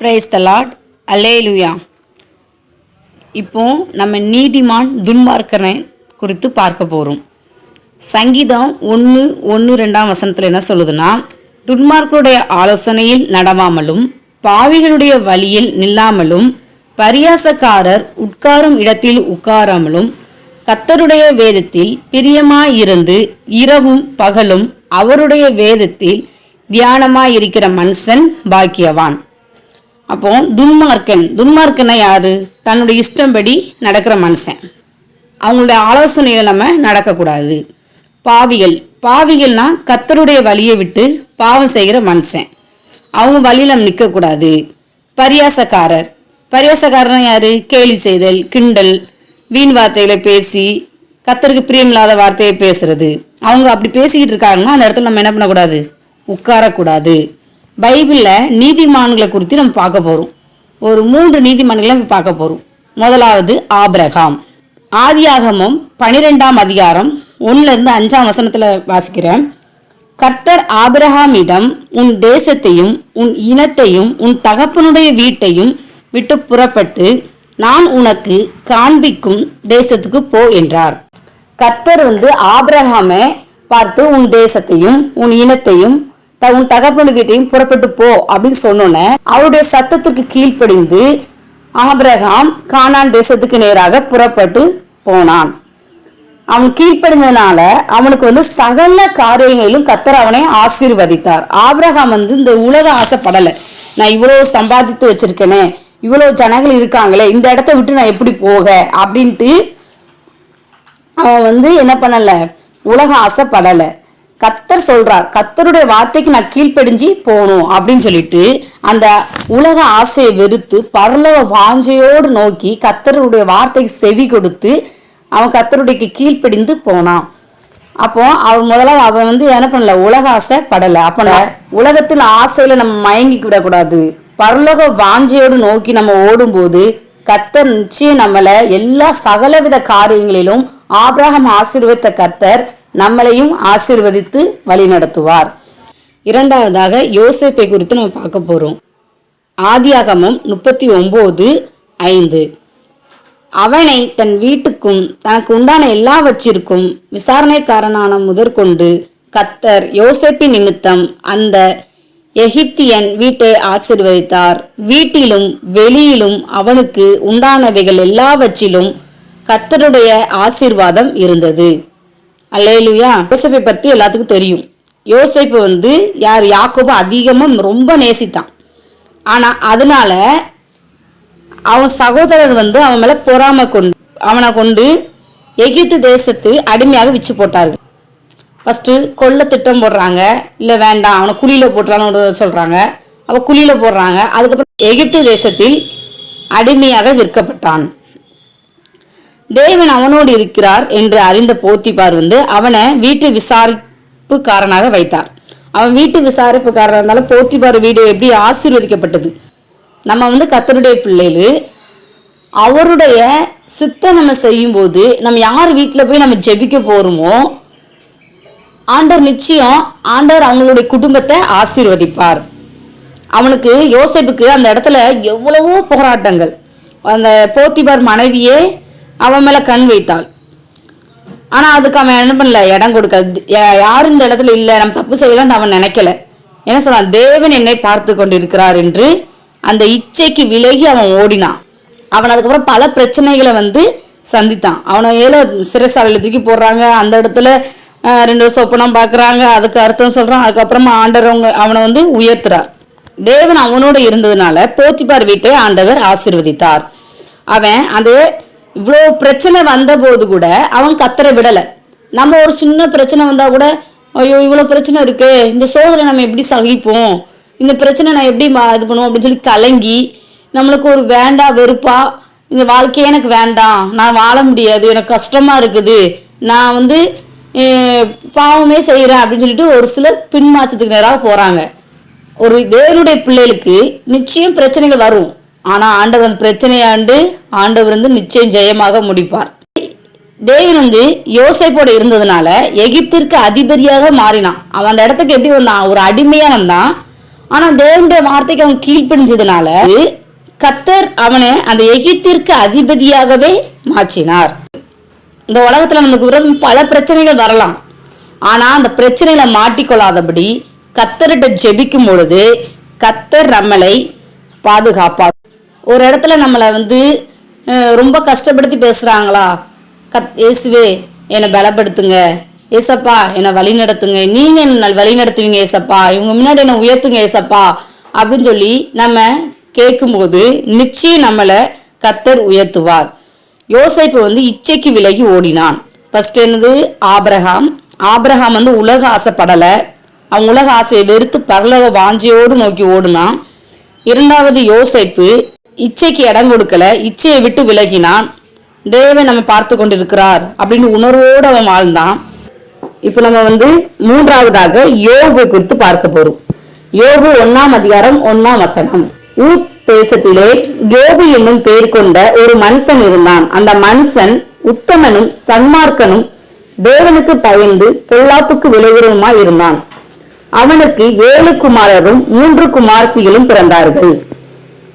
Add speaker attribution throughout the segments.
Speaker 1: Praise the lot alleluia இப்போ நம்ம நீதிமான் துன்மார்க்கனை குறித்து பார்க்க போகிறோம் சங்கீதம் ஒன்று ஒன்று ரெண்டாம் வசனத்தில் என்ன சொல்லுதுன்னா துன்மார்க்கருடைய ஆலோசனையில் நடவாமலும் பாவிகளுடைய வழியில் நில்லாமலும் பரியாசக்காரர் உட்காரும் இடத்தில் உட்காராமலும் கத்தருடைய வேதத்தில் பிரியமாயிருந்து இரவும் பகலும் அவருடைய வேதத்தில் தியானமாயிருக்கிற மனுஷன் பாக்கியவான். அப்போ துன்மார்க்கன் துன்மார்க்கனை யாரு? தன்னுடைய இஷ்டம்படி நடக்கிற மனுஷன். அவங்களுடைய ஆலோசனையில நம்ம நடக்கக்கூடாது. பாவிகள். பாவிகள்னா கத்தருடைய வழியை விட்டு பாவம் செய்கிற மனுஷன். அவங்க வழியில் நம்ம நிற்கக்கூடாது பரியாசக்காரர். பரியாசக்காரனா யாரு? கேலி செய்தல் கிண்டல் வீண் வார்த்தையில் பேசி கத்தருக்கு பிரியமில்லாத வார்த்தையை பேசுறது. அவங்க அப்படி பேசிக்கிட்டு இருக்காங்கன்னா அந்த இடத்துல நம்ம என்ன பண்ணக்கூடாது? உட்காரக்கூடாது. பைபிளில் நீதிமான்களை குறித்து நம்ம பார்க்க போகிறோம் ஒரு மூன்று நீதிமான்களை நம்ம பார்க்க போகிறோம் முதலாவது ஆபிரகாம். ஆதியாகமம் பனிரெண்டாம் அதிகாரம் ஒன்றுலேருந்து அஞ்சாம் வசனத்தில் வாசிக்கிறேன். கர்த்தர் ஆபிரகாமிடம் உன் தேசத்தையும் உன் இனத்தையும் உன் தகப்பனுடைய வீட்டையும் விட்டு புறப்பட்டு நான் உனக்கு காண்பிக்கும் தேசத்துக்கு போ என்றார். கர்த்தர் வந்து ஆபிரகாமை பார்த்து உன் தேசத்தையும் உன் இனத்தையும் உன் தகப்பன் வீட்டையும் புறப்பட்டு போ அப்படின்னு சொன்னோன்னே அவருடைய சத்தத்துக்கு கீழ்ப்படிந்து ஆபிரகாம் கானான் தேசத்துக்கு நேராக புறப்பட்டு போனான். அவன் கீழ்ப்படிந்ததுனால அவனுக்கு வந்து சகல காரியங்களிலும் கத்தர் அவனை ஆசீர்வதித்தார். ஆபிரகாம் வந்து இந்த உலக ஆசைப்படலை. நான் இவ்வளோ சம்பாதித்து வச்சிருக்கேனே இவ்வளோ ஜனங்கள் இருக்காங்களே இந்த இடத்த விட்டு நான் எப்படி போக அப்படின்ட்டு அவன் வந்து என்ன பண்ணலை உலக ஆசைப்படலை. கத்தர் சொல்றார் கத்தருடைய வார்த்தைக்கு நான் கீழ்ப்படிஞ்சு போகணும் அப்படின்னு சொல்லிட்டு அந்த உலக ஆசையை வெறுத்து பரலோக வாஞ்சையோடு நோக்கி கத்தருடைய வார்த்தைக்கு செவி கொடுத்து அவன் கத்தருடைய கீழ்ப்படிந்து போனான். அப்போ அவன் முதல்ல அவன் வந்து என்ன பண்ணல உலக ஆசை படல. அப்போ உலகத்தில் ஆசையில நம்ம மயங்கி விடக்கூடாது. பரலோக வாஞ்சையோடு நோக்கி நம்ம ஓடும்போது கத்தர் நிச்சயம் நம்மளை எல்லா சகலவித காரியங்களிலும் ஆபிரகம் ஆசீர்வதித்த கர்த்தர் நம்மளையும் ஆசிர்வதித்து வழிநடத்துவார். இரண்டாவதாக யோசேப்பை குறித்து நம்ம பார்க்க போகிறோம் ஆதியாகமம் முப்பத்தி ஒம்பது ஐந்து. அவனை தன் வீட்டுக்கும் தனக்கு உண்டான எல்லாவற்றிற்கும் விசாரணைக்காரனான முதற்கொண்டு கத்தர் யோசேப்பின் நிமித்தம் அந்த எகிப்தியன் வீட்டை ஆசிர்வதித்தார். வீட்டிலும் வெளியிலும் அவனுக்கு உண்டானவைகள் எல்லாவற்றிலும் கத்தருடைய ஆசீர்வாதம் இருந்தது. அல்லையிலுயா யோசப்பை பற்றி எல்லாத்துக்கும் தெரியும். யோசேப்பு வந்து யார்? யாக்கோபு அதிகமாக ரொம்ப நேசித்தான். ஆனால் அதனால அவன் சகோதரர் வந்து அவன் மேலே பொறாமை கொண்டு அவனை கொண்டு எகிப்து தேசத்து அடிமையாக விச்சு போட்டார்கள். ஃபஸ்ட்டு கொள்ள திட்டம் போடுறாங்க. இல்லை வேண்டாம் அவனை குழியில் போட்டுறான்னு சொல்கிறாங்க அவன் குழியில் போடுறாங்க. அதுக்கப்புறம் எகிப்து தேசத்தில் அடிமையாக விற்கப்பட்டான். தேவன் அவனோடு இருக்கிறார் என்று அறிந்த போத்திபார் வந்து அவனை வீட்டு விசாரிப்புக்காரனாக வைத்தார். அவன் வீட்டு விசாரிப்புக்காரனாக இருந்தாலும் போத்திபார் வீடு எப்படி ஆசீர்வதிக்கப்பட்டது? நம்ம வந்து கத்தருடைய பிள்ளைகள் அவருடைய சித்தை நம்ம செய்யும்போது நம்ம யார் வீட்டில் போய் நம்ம ஜெபிக்க போகிறோமோ ஆண்டவர் நிச்சயம் ஆண்டவர் அவங்களுடைய குடும்பத்தை ஆசீர்வதிப்பார். அவனுக்கு யோசிப்புக்கு அந்த இடத்துல எவ்வளவோ போராட்டங்கள். அந்த போத்திபார் மனைவியே அவன் மேல கண் வைத்தாள். ஆனா அதுக்கு அவன் என்ன பண்ணல? இடம் கொடுக்கல. யாரும் இந்த இடத்துல இல்ல. நம்ம தப்பு செய்யலாம்னு அவன் நினைக்கல. என்ன சொல்றான்? தேவன் என்னை பார்த்து கொண்டிருக்கிறார் என்று அந்த இச்சைக்கு விலகி அவன் ஓடினான். அவன் அதுக்கப்புறம் பல பிரச்சனைகளை வந்து சந்தித்தான். அவனை ஏழை சிறைசாலையில் தூக்கி போடுறாங்க. அந்த இடத்துல ரெண்டு வருஷம் ஒப்பனம் பார்க்குறாங்க அதுக்கு அர்த்தம் சொல்றான். அதுக்கப்புறமா ஆண்டவர் அவங்க அவனை வந்து உயர்த்துறார். தேவன் அவனோடு இருந்ததுனால போத்திப்பார் வீட்டை ஆண்டவர் ஆசிர்வதித்தார். அவன் அது இவ்வளோ பிரச்சனை வந்த போது கூட அவன் கத்தரை விடலை. நம்ம ஒரு சின்ன பிரச்சனை வந்தால் கூட ஐயோ இவ்வளோ பிரச்சனை இருக்குது இந்த சோதனை நம்ம எப்படி சகிப்போம்? இந்த பிரச்சனை நான் எப்படி மா- இது பண்ணுவோம் அப்படின்னு சொல்லி கலங்கி நம்மளுக்கு ஒரு வேண்டா வெறுப்பா இந்த வாழ்க்கையே எனக்கு வேண்டாம் நான் வாழ முடியாது எனக்கு கஷ்டமாக இருக்குது நான் வந்து பாவமே செய்கிறேன் அப்படின்னு சொல்லிட்டு ஒரு சிலர் பின் மாசத்துக்கு நேராக போகிறாங்க ஒரு தேவனுடைய பிள்ளைகளுக்கு நிச்சயம் பிரச்சனைகள் வரும். ஆனால் ஆண்டவர் அந்த பிரச்சனையாண்டு ஆண்டவர் வந்து நிச்சயம் ஜெயமாக முடிப்பார். தேவன் வந்து யோசைப்போட இருந்ததுனால எகிப்திற்கு அதிபதியாக மாறினான். அவன் அந்த இடத்துக்கு எப்படி வந்தான்? ஒரு அடிமையா வந்தான். ஆனா தேவனுடைய வார்த்தைக்கு அவன் கீழ்ப்படிஞ்சதுனால கத்தர் அவனை அந்த எகிப்திற்கு அதிபதியாகவே மாற்றினார். இந்த உலகத்துல நமக்கு விரோதம் பல பிரச்சனைகள் வரலாம். ஆனா அந்த பிரச்சனைகளை மாட்டிக்கொள்ளாதபடி கத்தர்கிட்ட ஜெபிக்கும் பொழுது கத்தர் நம்மளை பாதுகாப்பார். ஒரு இடத்துல நம்மளை வந்து ரொம்ப கஷ்டப்படுத்தி பேசுகிறாங்களா கத் இயேசுவே என்னை பலப்படுத்துங்க. ஏசப்பா என்னை வழி நடத்துங்க நீங்கள் என்ன வழி நடத்துவீங்க ஏசப்பா? இவங்க முன்னாடி என்னை உயர்த்துங்க ஏசப்பா. அப்படின்னு சொல்லி நம்ம கேட்கும்போது நிச்சயம் நம்மளை கத்தர் உயர்த்துவார். யோசேப்பு வந்து இச்சைக்கு விலகி ஓடினான். ஃபர்ஸ்ட் என்னது? ஆபிரகாம். ஆபிரகாம் வந்து உலக ஆசைப்படலை. அவன் உலக ஆசையை வெறுத்து பரலக வாஞ்சியோடு நோக்கி ஓடுனான். இரண்டாவது யோசைப்பு இச்சைக்கு இடம் கொடுக்கல இச்சையை விட்டு விலகினான். தேவன் நம்ம பார்த்து கொண்டிருக்கிறார் அப்படின்னு உணர்வோடு அவன் வாழ்ந்தான். இப்போ நம்ம வந்து மூன்றாவதாக யோகு குறித்து பார்க்க போறோம். யோகு ஒன்னாம் அதிகாரம் ஒன்னாம் வசனம். ஊத் தேசத்திலே யோபு என்னும் பெயர் கொண்ட ஒரு மனுஷன் இருந்தான். அந்த மனுஷன் உத்தமனும் சன்மார்க்கனும் தேவனுக்கு பயந்து பொல்லாப்புக்கு விளைகிறவனுமாய் இருந்தான். அவனுக்கு ஏழு குமாரரும் மூன்று குமார்த்திகளும் பிறந்தார்கள்.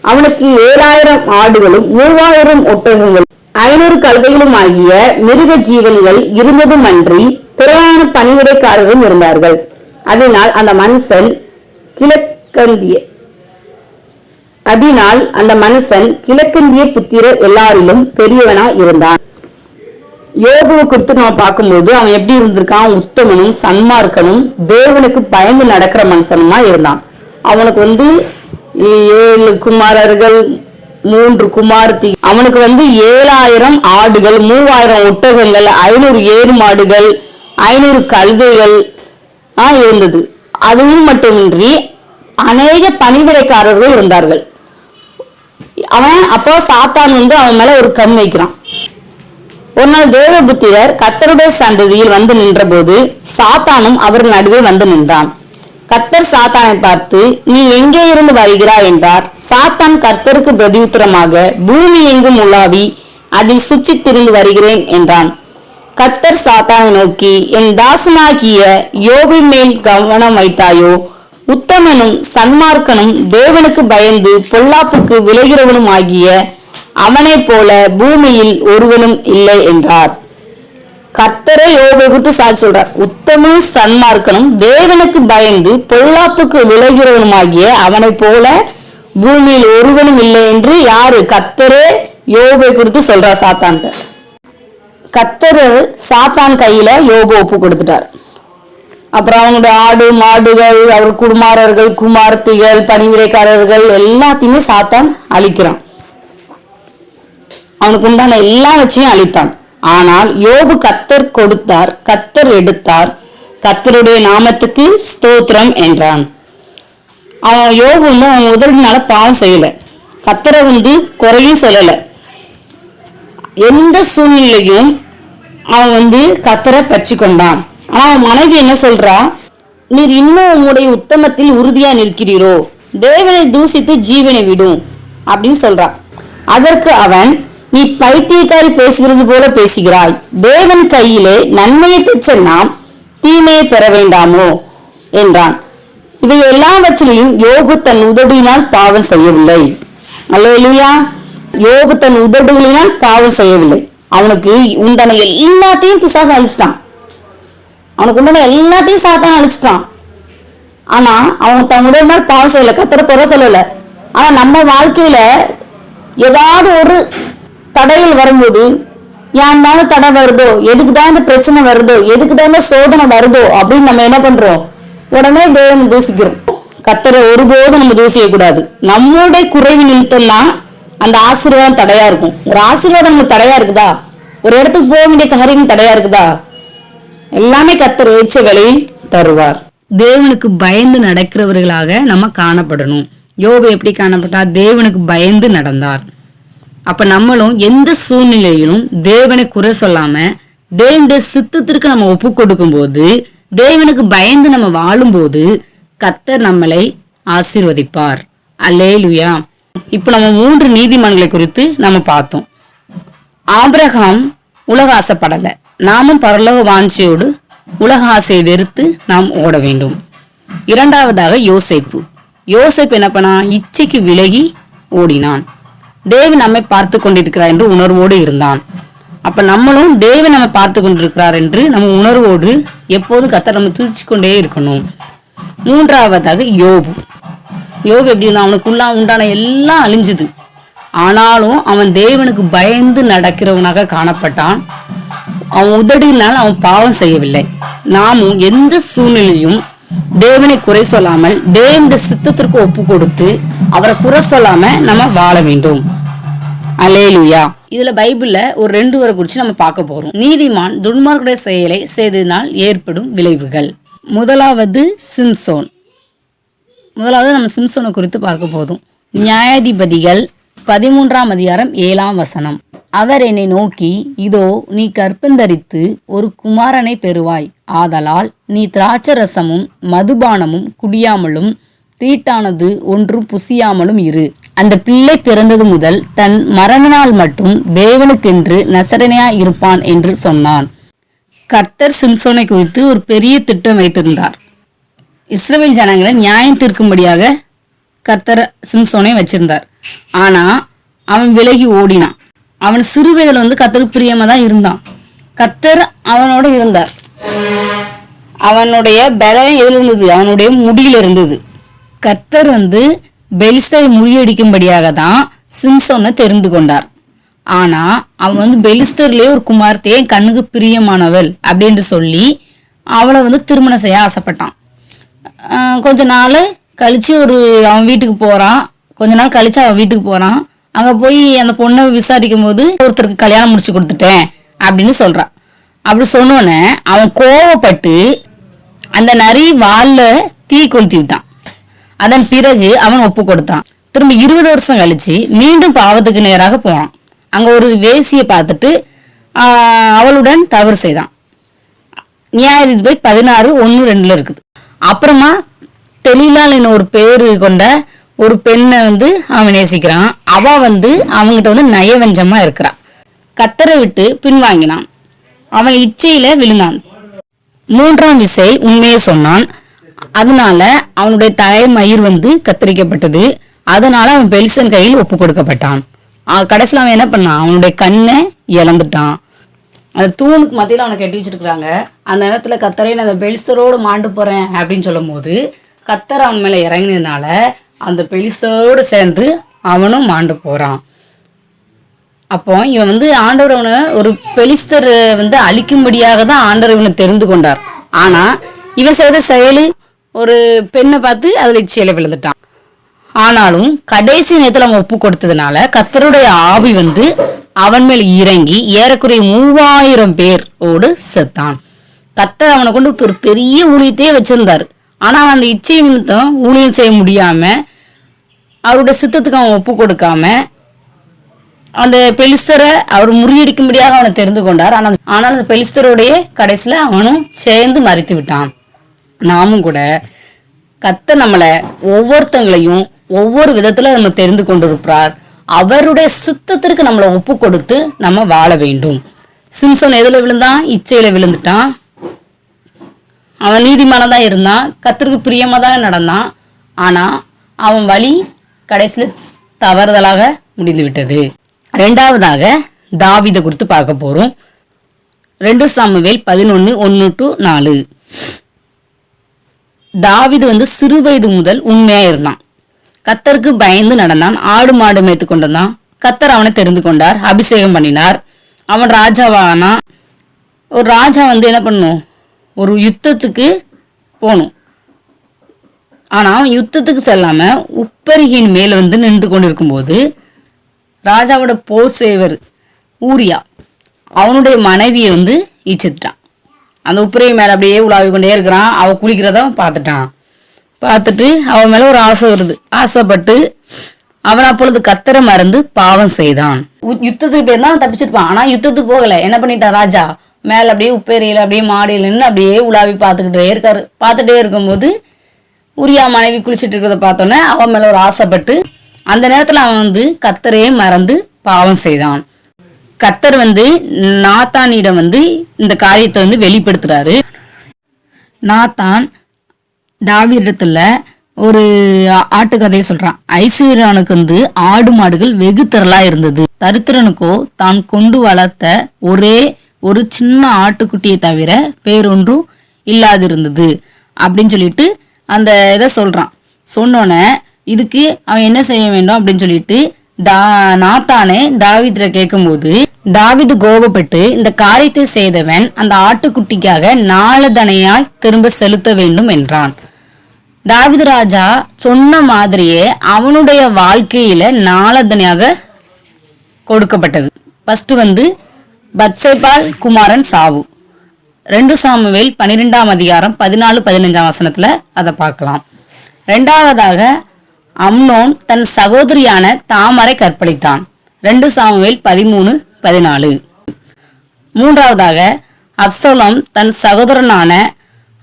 Speaker 1: அவனுக்கு ஏழாயிரம் ஆடுகளும் மூவாயிரம் ஒட்டகங்களும் ஐநூறு கழுதைகளும் ஆகிய மிருக ஜீவன்கள் இருந்ததும் அன்றி திரளான பணிவிடைக்காரரும் இருந்தார்கள். அதனால் அந்த மனுஷன் கிழக்கந்திய அதனால் அந்த மனுஷன் கிழக்கந்திய புத்திரர் எல்லாரிலும் பெரியவனா இருந்தான். யோகுவை குறித்து நம்ம பார்க்கும்போது அவன் எப்படி இருந்திருக்கான்? உத்தமனும் சன்மார்க்கனும் தேவனுக்கு பயந்து நடக்கிற மனுஷனுமா இருந்தான். அவனுக்கு வந்து ஏழு குமாரர்கள் மூன்று குமார்த்தி. அவனுக்கு வந்து ஏழாயிரம் ஆடுகள் மூவாயிரம் ஒட்டகங்கள் ஐநூறு ஏறு மாடுகள் ஐநூறு கழுதைகள் ஆ இருந்தது. அதுவும் மட்டுமின்றி அநேக பணிவிடைக்காரர்கள் இருந்தார்கள். அவன் அப்போ சாத்தான் வந்து அவன் மேல ஒரு கண் வைக்கிறான். ஒரு நாள் தேவபுத்திரர் கத்தருடைய சந்ததியில் வந்து நின்றபோது சாத்தானும் அவர் நடுவே வந்து நின்றான். கர்த்தர் சாத்தானை பார்த்து நீ எங்கே இருந்து வருகிறாய்? என்றார். சாத்தான் கர்த்தருக்கு பிரதியுத்தரமாக பூமி எங்கும் உலாவி அதில் சுற்றி திரிந்து வருகிறேன் என்றான். கர்த்தர் சாத்தானை நோக்கி என் தாசனாகிய யோகி மேல் கவனம் வைத்தாயோ? உத்தமனும் சன்மார்க்கனும் தேவனுக்கு பயந்து பொல்லாப்புக்கு விளைகிறவனும் ஆகிய அவனைப் போல பூமியில் ஒருவனும் இல்லை என்றார். கர்த்தரை யோபை குறித்து சாதி சொல்றார். உத்தம சன்மார்க்கனும் தேவனுக்கு பயந்து பொல்லாப்புக்கு விளைகிறவனுமாகிய அவனைப் போல பூமியில் ஒருவனும் இல்லை என்று யாரு? கத்தரே யோபை குறித்து சொல்றார் சாத்தான்ட்ட கத்தரு சாத்தான் கையில யோபு ஒப்பு கொடுத்துட்டார். அப்புறம் அவனுடைய ஆடு மாடுகள் அவர் குடுமாரர்கள் குமார்த்திகள் பணிவிடைக்காரர்கள் எல்லாத்தையுமே சாத்தான் அழிக்கிறான். அவனுக்கு உண்டான எல்லா வச்சையும் அழித்தான். ஆனால் யோபு கத்தர் கொடுத்தார் கத்தர் எடுத்தார். கத்தருடைய நாமத்துக்கு ஸ்தோத்திரம் என்றான். அவன் யோபு வந்து அவன் உதவினால பாவம் செய்யல. கத்தரை வந்து குறையும் சொல்லல. எந்த சூழ்நிலையும் அவன் வந்து கத்தரை பற்றி கொண்டான் ஆனா அவன் மனைவி என்ன சொல்றா? நீர் இன்னும் உங்களுடைய உத்தமத்தில் உறுதியா நிற்கிறீரோ? தேவனை தூசித்து ஜீவனை விடும் அப்படின்னு சொல்றான் அதற்கு அவன் நீ பைத்தியக்காரி பேசுகிறது போல பேசுகிறாய். தேவன் கையிலே நன்மையை பெற்ற நாம் தீமையை பெற வேண்டாமோ? என்றான். இவை எல்லாவற்றிலையும் யோகு தன் உதடியினால் பாவம் செய்யவில்லை. அல்லேலூயா. யோகு தன் உதடுகளினால் பாவம் செய்யவில்லை. அவனுக்கு உண்டான எல்லாத்தையும் பிசாசம் அழிச்சிட்டான். அவனுக்கு உண்டான எல்லாத்தையும் சாத்தான் அழிச்சிட்டான். ஆனா அவன் தன் உடல் பாவம் செய்யல. கத்திர குறை சொல்லல. ஆனா நம்ம வாழ்க்கையில ஏதாவது ஒரு தடையில் வரும்போது ஏன் தானே தடை வருதோ? எதுக்கு தான் இந்த பிரச்சனை வருதோ? எதுக்கு தான் இந்த சோதனை வருதோ? அப்படின்னு நம்ம என்ன பண்றோம்? உடனே தேவன் தூசிக்கிறோம். கத்தரை ஒருபோதும் நம்ம தூசிக்க கூடாது. நம்மளுடைய குறைவு நிமித்தம் அந்த ஆசீர்வாதம் தடையா இருக்கும். ஒரு ஆசீர்வாதம் நமக்கு தடையா இருக்குதா? ஒரு இடத்துக்கு போக வேண்டிய காரியம் தடையா இருக்குதா? எல்லாமே கத்தர் ஏற்ற தருவார். தேவனுக்கு பயந்து நடக்கிறவர்களாக நம்ம காணப்படணும். யோபு எப்படி காணப்பட்டா தேவனுக்கு பயந்து நடந்தார். அப்ப நம்மளும் எந்த சூழ்நிலையிலும் தேவனை குறை சொல்லாம தேவனுடைய சித்தத்திற்கு நம்ம ஒப்பு கொடுக்கும் போது தேவனுக்கு பயந்து நம்ம வாழும்போது கத்தர் நம்மளை ஆசீர்வதிப்பார். அல்லேலுயா. இப்போ நம்ம மூன்று நீதிமன்றங்களை குறித்து நம்ம பார்த்தோம். ஆபிரகாம் உலக ஆசைப்படல. நாமும் பரலோக வாஞ்சியோடு உலக ஆசையை வெறுத்து நாம் ஓட வேண்டும். இரண்டாவதாக யோசிப்பு. யோசைப்பு என்ன பண்ணான்? இச்சைக்கு விலகி ஓடினான். தேவன் நம்மை பார்த்து கொண்டிருக்கிறார் என்று உணர்வோடு இருந்தான். அப்ப நம்மளும் தேவன் நம்ம பார்த்து கொண்டிருக்கிறார் என்று நம்ம உணர்வோடு எப்போதும் கத்த நம்ம துதிச்சு கொண்டே இருக்கணும். மூன்றாவதாக யோபு. யோபு எப்படி இருந்தான்? அவனுக்குள்ள உண்டான எல்லாம் அழிஞ்சுது. ஆனாலும் அவன் தேவனுக்கு பயந்து நடக்கிறவனாக காணப்பட்டான். அவன் உதடினால் அவன் பாவம் செய்யவில்லை. நாமும் எந்த சூழ்நிலையும் தேவனை குறை சொல்லாமல் தேவனுடைய சித்தத்திற்கு ஒப்பு கொடுத்து அவரை குறை சொல்லாம நம்ம வாழ வேண்டும். அலேலுயா இதுல பைபிள்ல ஒரு ரெண்டு வரை குறிச்சு நம்ம பார்க்க போறோம். நீதிமான் துன்மார்க்குடைய செயலை செய்ததினால் ஏற்படும் விளைவுகள். முதலாவது சிம்சோன். முதலாவது நம்ம சிம்சோனை குறித்து பார்க்க போதும். நியாயாதிபதிகள் பதிமூன்றாம் அதிகாரம் ஏழாம் வசனம். அவர் என்னை நோக்கி இதோ நீ கற்பந்தரித்து ஒரு குமாரனை பெறுவாய். ஆதலால் நீ திராட்சரசமும் மதுபானமும் குடியாமலும் தீட்டானது ஒன்றும் புசியாமலும் இரு. அந்த பிள்ளை பிறந்தது முதல் தன் மரண நாள் மட்டும் தேவனுக்கென்று நசரனையா இருப்பான் என்று சொன்னான். கர்த்தர் சிம்சோனை குறித்து ஒரு பெரிய திட்டம் வைத்திருந்தார். இஸ்ரேல் ஜனங்களை நியாயம் தீர்க்கும்படியாக கர்த்தர் சிம்சோனை வச்சிருந்தார். ஆனா அவன் விலகி ஓடினான். அவன் சிறு வயதுல வந்து கர்த்தருக்கு பிரியமா தான் இருந்தான். கத்தர் அவனோட இருந்தார். அவனுடைய பலம் எதில் இருந்தது? அவனுடைய முடியில இருந்தது. கத்தர் வந்து பெலிஸ்தை முறியடிக்கும்படியாக தான் சிம்சோனை தெரிந்து கொண்டார். ஆனா அவன் வந்து பெலிஸ்தர்லயே ஒரு குமார்த்தையே கண்ணுக்கு பிரியமானவள் அப்படின்ட்டு சொல்லி அவளை வந்து திருமணம் செய்ய ஆசைப்பட்டான். கொஞ்ச நாள் கழிச்சு ஒரு அவன் வீட்டுக்கு போறான். கொஞ்ச நாள் கழிச்சு அவன் வீட்டுக்கு போறான். அங்க போய் அந்த பொண்ணை விசாரிக்கும் போது ஒருத்தருக்கு கல்யாணம் முடிச்சு கொடுத்துட்டேன் அப்படின்னு சொல்றான். அப்படி சொன்னோன்னே அவன் கோவப்பட்டு அந்த நரி வால்ல தீ கொளுத்தி விட்டான். அதன் பிறகு அவன் ஒப்பு கொடுத்தான். திரும்ப இருபது வருஷம் கழிச்சு மீண்டும் பாவத்துக்கு நேராக போனான். அங்க ஒரு வேசியை பார்த்துட்டு அவளுடன் தவறு செய்தான். நியாயாதிபதி பதினாறு ஒன்று ரெண்டுல இருக்குது. அப்புறமா தெளிலால் என்ன ஒரு பேரு கொண்ட ஒரு பெண்ணை வந்து அவன் நேசிக்கிறான். அவ வந்து அவங்கிட்ட வந்து நயவஞ்சமா இருக்கிறான் கத்தரை விட்டு பின்வாங்கினான். அவன் இச்சையில விழுந்தான். மூன்றாம் விசை உண்மையை சொன்னான். அதனால அவனுடைய தலைமயிர் வந்து கத்தரிக்கப்பட்டது. அதனால அவன் பெல்சன் கையில் ஒப்பு கொடுக்கப்பட்டான். கடைசியில் அவன் என்ன பண்ணான்? அவனுடைய கண்ணை இழந்துட்டான். அந்த தூணுக்கு மத்தியில் அவனை கட்டி வச்சிருக்கிறாங்க. அந்த நேரத்தில் கத்தரை நான் அந்த பெல்சரோடு மாண்டு போகிறேன் அப்படின்னு சொல்லும் போது கத்தர் அவன் மேலே இறங்கினதுனால அந்த பெலிஸ்தரோடு சேர்ந்து அவனும் மாண்டு போகிறான் அப்போ இவன் வந்து ஆண்டவர் அவனை ஒரு பெலிஸ்தர் வந்து அழிக்கும்படியாக தான் ஆண்டவர் இவனை தெரிந்து கொண்டார். ஆனால் இவன் செய்த செயல் ஒரு பெண்ணை பார்த்து அதில் இச்சையில் விழுந்துட்டான். ஆனாலும் கடைசி நேரத்தில் அவன் ஒப்பு கொடுத்ததுனால கத்தருடைய ஆவி வந்து அவன் மேல் இறங்கி ஏறக்குறைய மூவாயிரம் பேரோடு செத்தான். கத்தர் அவனை கொண்டு ஒரு பெரிய ஊழியத்தையே வச்சிருந்தார். ஆனால் அவன் அந்த இச்சை நிமித்தம் ஊழியம் செய்ய முடியாமல் அவருடைய சித்தத்துக்கு அவன் ஒப்பு கொடுக்காம அந்த பெலிஸ்தரை அவர் முறியடிக்கும்படியாக அவனை தெரிந்து கொண்டார். ஆனால் ஆனால் அந்த பெலிஸ்தருடைய கடைசியில் அவனும் சேர்ந்து மறித்து விட்டான். நாமும் கூட கத்த நம்மளை ஒவ்வொருத்தங்களையும் ஒவ்வொரு விதத்தில் நம்ம தெரிந்து கொண்டிருக்கிறார் அவருடைய சித்தத்திற்கு நம்மளை ஒப்பு கொடுத்து நம்ம வாழ வேண்டும். சிம்சன் எதில் விழுந்தான்? இச்சையில் விழுந்துட்டான். அவன் நீதிமானதாக இருந்தான். கத்திற்கு பிரியமாக தான் நடந்தான். ஆனால் அவன் வழி கடைசியில் தவறுதலாக முடிந்து விட்டது ரெண்டாவதாக தாவிதை குறித்து பார்க்க போறோம். ரெண்டு சாமுவேல் பதினொன்று ஒன்று டு நாலு. தாவிது வந்து சிறு வயது முதல் உண்மையாக இருந்தான். கத்தருக்கு பயந்து நடந்தான் ஆடு மாடு மேய்த்து கொண்டிருந்தான். கத்தர் அவனை தெரிந்து கொண்டார் அபிஷேகம் பண்ணினார். அவன் ராஜாவானா? ஒரு ராஜா வந்து என்ன பண்ணும்? ஒரு யுத்தத்துக்கு போகணும் ஆனால் யுத்தத்துக்கு செல்லாமல் உப்பரிகையின் மேல் வந்து நின்று கொண்டிருக்கும்போது ராஜாவோட போர் சேவர் ஊரியா அவனுடைய மனைவியை வந்து ஈச்சிட்டான் அந்த உப்பரிகை மேலே அப்படியே உலாவி கொண்டே இருக்கிறான். அவள் குளிக்கிறத பார்த்துட்டான். பார்த்துட்டு அவன் மேலே ஒரு ஆசை வருது. ஆசைப்பட்டு அவன் அப்பொழுது கத்தரை மறந்து பாவம் செய்தான். யுத்தத்துக்கு பேர் தான் தப்பிச்சிருப்பான். ஆனால் யுத்தத்துக்கு போகலை. என்ன பண்ணிட்டான் ராஜா? மேலே அப்படியே உப்பேரியில் அப்படியே மாடியில் நின்று அப்படியே உலாவி பார்த்துக்கிட்டே இருக்காரு. பார்த்துட்டே இருக்கும்போது உரியா மனைவி குளிச்சிட்டு இருக்கிறத பார்த்தோன்னே அவன் மேல ஒரு ஆசைப்பட்டு அந்த நேரத்துல அவன் வந்து கத்தரையே மறந்து பாவம் செய்தான். கத்தர் வந்து நாத்தானிடம் வந்து இந்த காரியத்தை வந்து வெளிப்படுத்துறாரு. நாத்தான் தாவீரிடத்துல ஒரு ஆட்டுக்கதையை சொல்றான். ஐஸ்வர்யானுக்கு வந்து ஆடு மாடுகள் வெகு திரளா இருந்தது. தரித்திரனுக்கோ தான் கொண்டு வளர்த்த ஒரே ஒரு சின்ன ஆட்டுக்குட்டியை தவிர வேறொன்றும் இல்லாதிருந்தது. அப்படின்னு சொல்லிட்டு அந்த இதை சொல்கிறான் சொன்னோன்னே இதுக்கு அவன் என்ன செய்ய வேண்டும் அப்படின்னு சொல்லிட்டு தா நாத்தானே தாவித்ர கேட்கும்போது தாவிது கோபப்பட்டு இந்த காரியத்தை செய்தவன் அந்த ஆட்டுக்குட்டிக்காக நாளதனையாய் திரும்ப செலுத்த வேண்டும் என்றான். தாவிது ராஜா சொன்ன மாதிரியே அவனுடைய வாழ்க்கையில நாளதனையாக கொடுக்கப்பட்டது. ஃபர்ஸ்ட் வந்து பத்சேபால் குமாரன் சாவு. ரெண்டு சாமுவேல் பன்னிரெண்டாம் அதிகாரம் பதினாலு பதினஞ்சாம் வசனத்துல அதை பார்க்கலாம். ரெண்டாவதாக அம்னோன் தன் சகோதரியான தாமரை கற்பழித்தான். ரெண்டு சாமுவேல் பதிமூணு பதினாலு. மூன்றாவதாக அப்சலோம் தன் சகோதரனான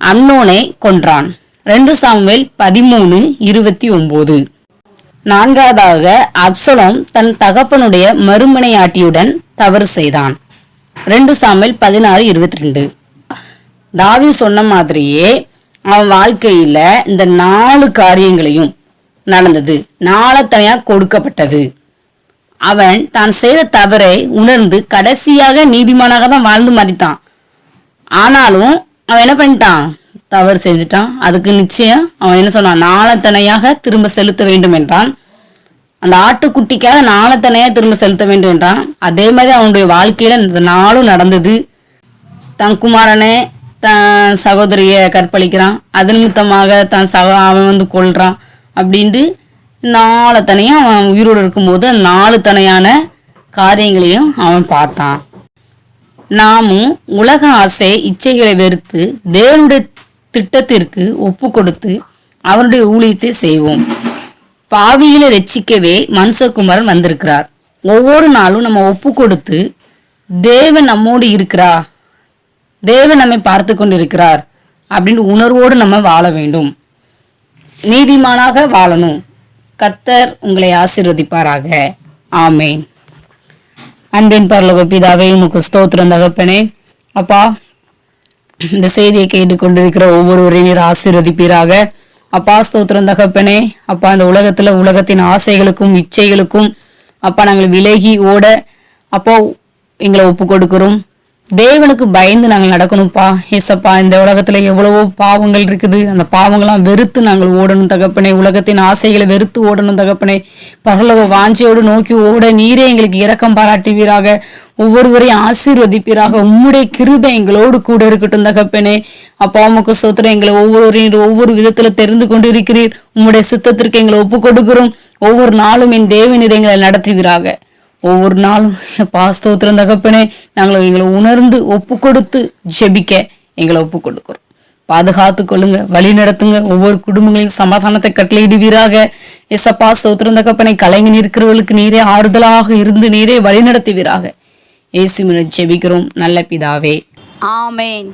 Speaker 1: அம்னோனை கொன்றான். ரெண்டு சாமுவேல் பதிமூணு இருபத்தி ஒன்பது. நான்காவதாக அப்சலோம் தன் தகப்பனுடைய மறுமனையாட்டியுடன் தவறு செய்தான். ரெண்டு சாமுவேல் பதினாறு இருபத்தி ரெண்டு. தாவி சொன்ன மாதிரியே அவன் வாழ்க்கையில இந்த நாலு காரியங்களையும் நடந்தது. நாளத்தனையா கொடுக்கப்பட்டது. அவன் தான் செய்த தவறை உணர்ந்து கடைசியாக நீதிமானாக தான் வாழ்ந்து மறித்தான் ஆனாலும் அவன் என்ன பண்ணிட்டான்? தவறு செஞ்சுட்டான். அதுக்கு நிச்சயம் அவன் என்ன சொன்னான்? நாளத்தனையாக திரும்ப செலுத்த வேண்டும் என்றான். அந்த ஆட்டுக்குட்டிக்காக நாளத்தனையாக திரும்ப செலுத்த வேண்டும் என்றான். அதே மாதிரி அவனுடைய வாழ்க்கையில இந்த நாளும் நடந்தது. தன் குமாரனே தன் சகோதரிய கற்பழிக்கிறான். அது நிமித்தமாக தன் சக அவன் வந்து கொள்கிறான் அப்படின்ட்டு நாலு தனையும் அவன் உயிரோடு இருக்கும்போது நாலு தனையான காரியங்களையும் அவன் பார்த்தான். நாமும் உலக ஆசை இச்சைகளை வெறுத்து தேவனுடைய திட்டத்திற்கு ஒப்பு கொடுத்து அவருடைய ஊழியத்தை செய்வோம். பாவியில ரட்சிக்கவே மனுஷகுமாரன் வந்திருக்கிறார். ஒவ்வொரு நாளும் நம்ம ஒப்பு கொடுத்து தேவன் நம்மோடு இருக்கிறா தேவன் நம்மை பார்த்து கொண்டிருக்கிறார் அப்படின்னு உணர்வோடு நம்ம வாழ வேண்டும். நீதிமானாக வாழணும். கத்தர் உங்களை ஆசீர்வதிப்பாராக. ஆமேன். அன்பின் பரலோக பிதாவே உமக்கு ஸ்தோத்திரம் தகப்பனே. அப்பா இந்த செய்தியை கேட்டுக்கொண்டிருக்கிற ஒவ்வொருவரையும் நீர் ஆசீர்வதிப்பீராக. அப்பா ஸ்தோத்திரம் தகப்பனே. அப்பா இந்த உலகத்துல உலகத்தின் ஆசைகளுக்கும் இச்சைகளுக்கும் அப்பா நாங்கள் விலகி ஓட அப்போ எங்களை ஒப்பு கொடுக்கிறோம் தேவனுக்கு பயந்து நாங்கள் நடக்கணும்ப்பா ஏசப்பா இந்த உலகத்துல எவ்வளவோ பாவங்கள் இருக்குது. அந்த பாவங்களாம் வெறுத்து நாங்கள் ஓடணும் தகப்பனே. உலகத்தின் ஆசைகளை வெறுத்து ஓடணும் தகப்பனே. பரலோக வாஞ்சியோடு நோக்கி ஓட நீரே எங்களுக்கு இரக்கம் பாராட்டுவீராக. ஒவ்வொருவரையும் ஆசீர்வதிப்பீராக. உம்முடைய கிருபை எங்களோடு கூட இருக்கட்டும் தகப்பனே. அப்பா உமக்கு சோத்திரம் எங்களை ஒவ்வொருவரையும் ஒவ்வொரு விதத்துல தெரிந்து கொண்டு இருக்கிறீர் உம்முடைய சித்தத்திற்கு எங்களை ஒப்பு கொடுக்கிறோம் ஒவ்வொரு நாளும் என் தேவ எங்களை நடத்துவீராக. ஒவ்வொரு நாளும் பாஸ்தோத்திரம் தகப்பனே நாங்கள் எங்களை உணர்ந்து ஒப்பு கொடுத்து ஜெபிக்க எங்களை ஒப்பு கொடுக்கிறோம் பாதுகாத்து கொள்ளுங்க வழி நடத்துங்க ஒவ்வொரு குடும்பங்களையும் சமாதானத்தை கட்டளையிடுவீராக. எசப்பா ஸ்தோத்திரம் தகப்பனை கலைஞன் இருக்கிறவர்களுக்கு நீரே ஆறுதலாக இருந்து நீரே வழி நடத்துவீராக ஏசுமின ஜெபிக்கிறோம் நல்ல பிதாவே.
Speaker 2: ஆமேன்.